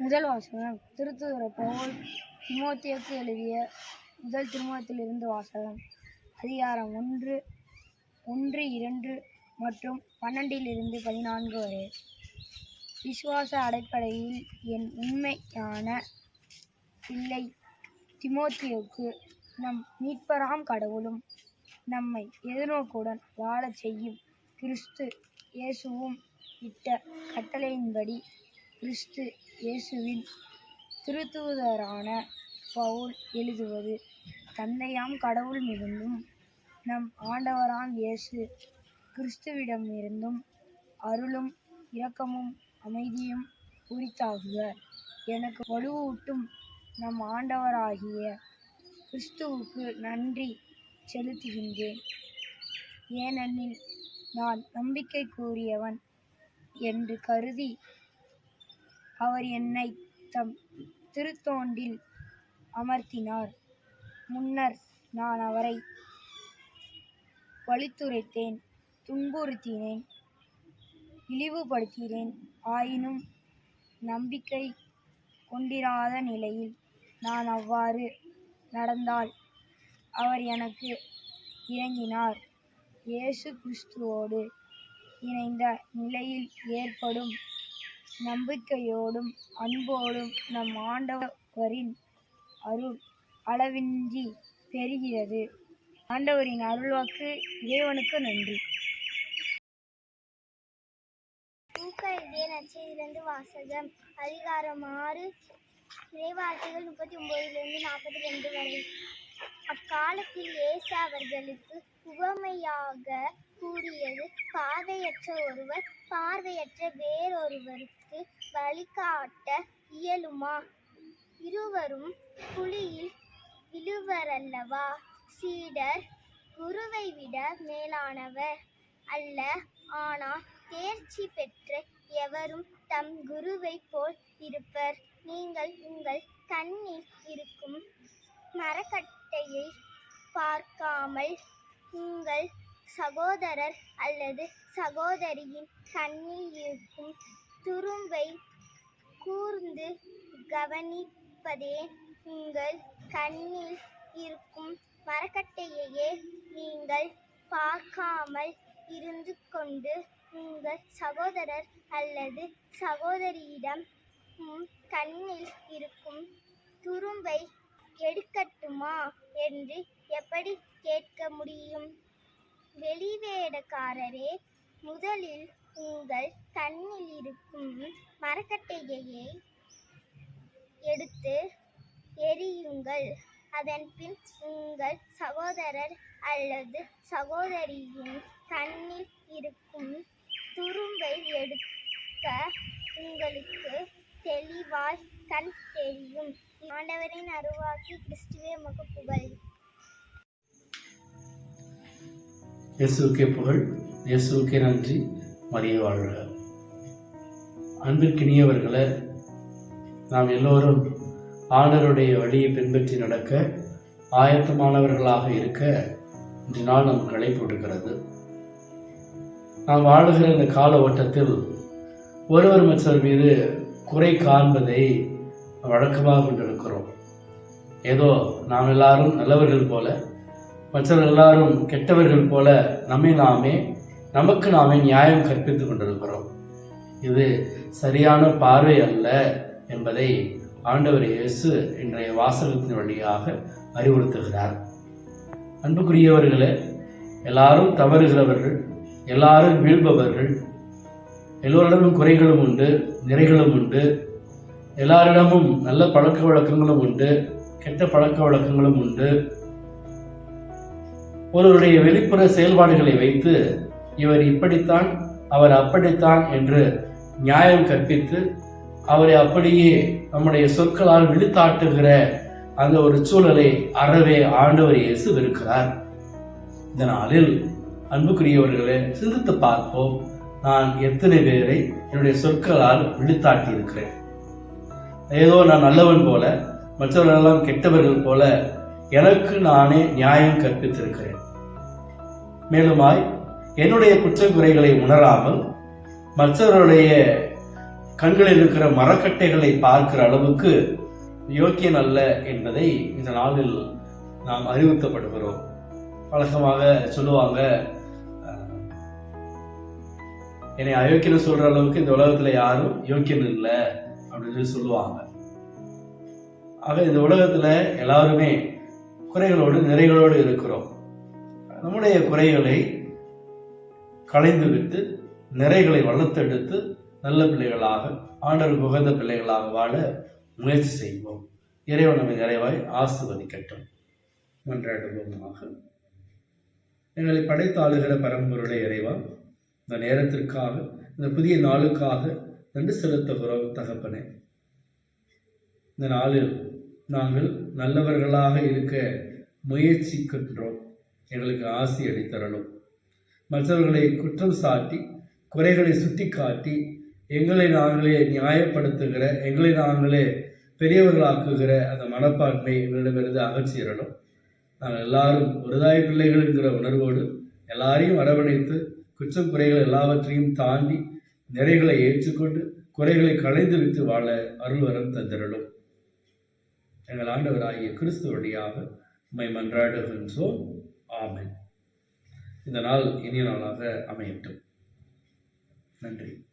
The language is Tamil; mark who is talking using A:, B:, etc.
A: முதல் வாசகம். திருத்துதர பவுல் திமோத்தேயுக்கு எழுதிய முதல் திருமணத்திலிருந்து வாசகம். அதிகாரம் ஒன்று ஒன்று இரண்டு மற்றும் பன்னெண்டிலிருந்து பதினான்கு வரை. விசுவாச அடிப்படையில் என் உண்மையான பிள்ளை திமோத்தியோக்கு நம் மீட்பராம் கடவுளும் நம்மை எதிர்நோக்குடன் வாழச் செய்யும் கிறிஸ்து இயேசுவும் இட்ட கட்டளையின்படி கிறிஸ்து இயேசுவின் திருத்தூதரான பவுல் எழுதுவது தந்தையாம் கடவுள் மிகுந்தும் நம் ஆண்டவராம் இயேசு கிறிஸ்துவிடமிருந்தும் அருளும் இரக்கமும் அமைதியும் உரித்தாகுக. எனக்கு வலுவூட்டும் நம் ஆண்டவராகிய கிறிஸ்துவுக்கு நன்றி செலுத்துகின்றேன். ஏனெனில் நான் நம்பிக்கை கூறியவன் என்று கருதி அவர் என்னை தம் திருத்தோண்டில் அமர்த்தினார். முன்னர் நான் அவரை வழித்துரைத்தேன் துன்புறுத்தினேன் இழிவுபடுத்தினேன். ஆயினும் நம்பிக்கை கொண்டிராத நிலையில் நான் அவ்வாறு நடந்தால் அவர் எனக்கு இறங்கினார் இயேசு கிறிஸ்துவோடு இணைந்த நிலையில் ஏற்படும் நம்பிக்கையோடும் அன்போடும் நம் ஆண்டவரின் அருள் அளவின்றி பெறுகிறது ஆண்டவரின் அருள்வாக்கு இறைவனுக்கு நன்றி.
B: லூக்கா எழுதிய வாசகம். அதிகாரம் ஆறு இறைவார்த்தைகள் முப்பத்தி ஒன்பதிலிருந்து நாற்பத்தி ரெண்டு வரை. அக்காலத்தில் இயேசு அவர்களுக்கு உவமையாக கூறியது பார்வையற்ற ஒருவர் பார்வையற்ற வேறொருவருக்கு வழிகாட்ட இயலுமா? இருவரும் குழியில் விழுவரல்லவா? சீடர் குருவை விட மேலானவர் அல்ல ஆனால் தேர்ச்சி பெற்ற எவரும் தம் குருவை போல் இருப்பர். நீங்கள் உங்கள் கண்ணில் இருக்கும் மரக்கட்டையை பார்க்காமல் உங்கள் சகோதரர் அல்லது சகோதரியின் கண்ணில் இருக்கும் துரும்பை கூர்ந்து கவனிப்பதே உங்கள் கண்ணில் இருக்கும் மரக்கட்டையையே நீங்கள் பார்க்காமல் இருந்து கொண்டு உங்கள் சகோதரர் அல்லது சகோதரியிடம் கண்ணில் இருக்கும் துரும்பை எடுக்கட்டுமா என்று எப்படி கேட்க முடியும்? வெளிவேடக்காரரே முதலில் உங்கள் கண்ணில் இருக்கும் மரக்கட்டையை எடுத்து எரியுங்கள் அதன்பின் உங்கள் சகோதரர் அல்லது சகோதரியின் கண்ணில் இருக்கும் துரும்பை எடுக்க உங்களுக்கு தெளிவாய் கண் தெரியும். ஆண்டவரின் அருவாக்கி கிறிஸ்துவே முகப்புகள்
C: இயேசுக்கே புகழ் இயேசுக்கே நன்றி. மரிய வாழ்க. அன்பிற்கினியவர்களை நாம் எல்லோரும் ஆண்டருடைய வழியை பின்பற்றி நடக்க ஆயத்தமானவர்களாக இருக்க இன்று நாள் நமக்கு அழைப்பு விடுக்கிறது. நாம் வாழுகிற இந்த கால ஓட்டத்தில் ஒருவர் மற்றவர் மீது குறை காண்பதை வழக்கமாக கொண்டிருக்கிறோம். ஏதோ நாம் எல்லாரும் நல்லவர்கள் போல மற்றவர்கள் எல்லாரும் கெட்டவர்கள் போல நம்மை நாமே நமக்கு நாமே நியாயம் கற்பித்துக் கொண்டிருக்கிறோம். இது சரியான பார்வை அல்ல என்பதை ஆண்டவர் இயேசு இன்றைய வாசகத்தின் வழியாக அறிவுறுத்துகிறார். அன்புக்குரியவர்களே எல்லாரும் தவறுகிறவர்கள் எல்லாரும் வீழ்பவர்கள் எல்லோரிடமும் குறைகளும் உண்டு நிறைகளும் உண்டு எல்லாரிடமும் நல்ல பழக்க வழக்கங்களும் உண்டு கெட்ட பழக்க வழக்கங்களும் உண்டு ஒருவருடைய வெளிப்புற செயல்பாடுகளை வைத்து இவர் இப்படித்தான் அவர் அப்படித்தான் என்று நியாயம் கற்பித்து அவரை அப்படியே நம்முடைய சொற்களால் விழித்தாட்டுகிற அந்த ஒரு சூழலை அறவே ஆண்டவர் இயேசு இருக்கிறார் இந்த நாளில் அன்புக்குரியவர்களே சிந்தித்து பார்ப்போம். நான் எத்தனை பேரை என்னுடைய சொற்களால் விழித்தாட்டி இருக்கிறேன் ஏதோ நான் நல்லவன் போல மற்றவர்களெல்லாம் கெட்டவர்கள் போல எனக்கு நானே நியாயம் கற்பித்திருக்கிறேன். மேலுமாய் என்னுடைய குற்ற குறைகளை உணராமல் மற்றவருடைய கண்களில் இருக்கிற மரக்கட்டைகளை பார்க்கிற அளவுக்கு யோக்கியன் அல்ல என்பதை இந்த நாளில் நாம் அறிவுறுத்தப்படுகிறோம். வழக்கமாக சொல்லுவாங்க என்னை அயோக்கியன்னு சொல்ற அளவுக்கு இந்த உலகத்துல யாரும் யோக்கியன் இல்லை அப்படின்னு சொல்லி சொல்லுவாங்க. ஆக இந்த உலகத்துல எல்லாருமே குறைகளோடு நிறைகளோடு இருக்கிறோம். நம்முடைய குறைகளை களைந்து விட்டு நிறைகளை வளர்த்தெடுத்து நல்ல பிள்ளைகளாக ஆண்டவருக்கு உகந்த பிள்ளைகளாக வாழ முயற்சி செய்வோம். இறைவன் நம்மை நிறைவாய் ஆசிர்வதிக்கட்டும். மன்றாடுவோமாக. எங்களை படைத்தாளுகிற பரம்பொருளை இறைவா இந்த நேரத்திற்காக இந்த புதிய நாளுக்காக நன்றி செலுத்துகிறோம் தகப்பனே. இந்த நாளில் நாங்கள் நல்லவர்களாக இருக்க முயற்சிக்கின்றோம். எங்களுக்கு ஆசி அளித்தரணும். மற்றவர்களை குற்றம் சாட்டி குறைகளை சுட்டிக்காட்டி எங்களை நாங்களே நியாயப்படுத்துகிற எங்களை நாங்களே பெரியவர்களாக்குகிற அந்த மனப்பான்மை எங்களிடமிருந்து அகற்றிடணும். நாங்கள் எல்லாரும் ஒருதாய் பிள்ளைகள் என்கிற உணர்வோடு எல்லாரையும் அரவணைத்து குற்றம் குறைகள் எல்லாவற்றையும் தாண்டி நிறைகளை ஏற்றுக்கொண்டு குறைகளை களைந்து விட்டு வாழ அருள்வரம் தந்திரணும் எங்கள் ஆண்டவராகிய கிறிஸ்து வழியாக உண்மை மன்றாடுகின்றோம். ஆமன். இந்த நாள் இனிய நாளாக அமையட்டும். நன்றி.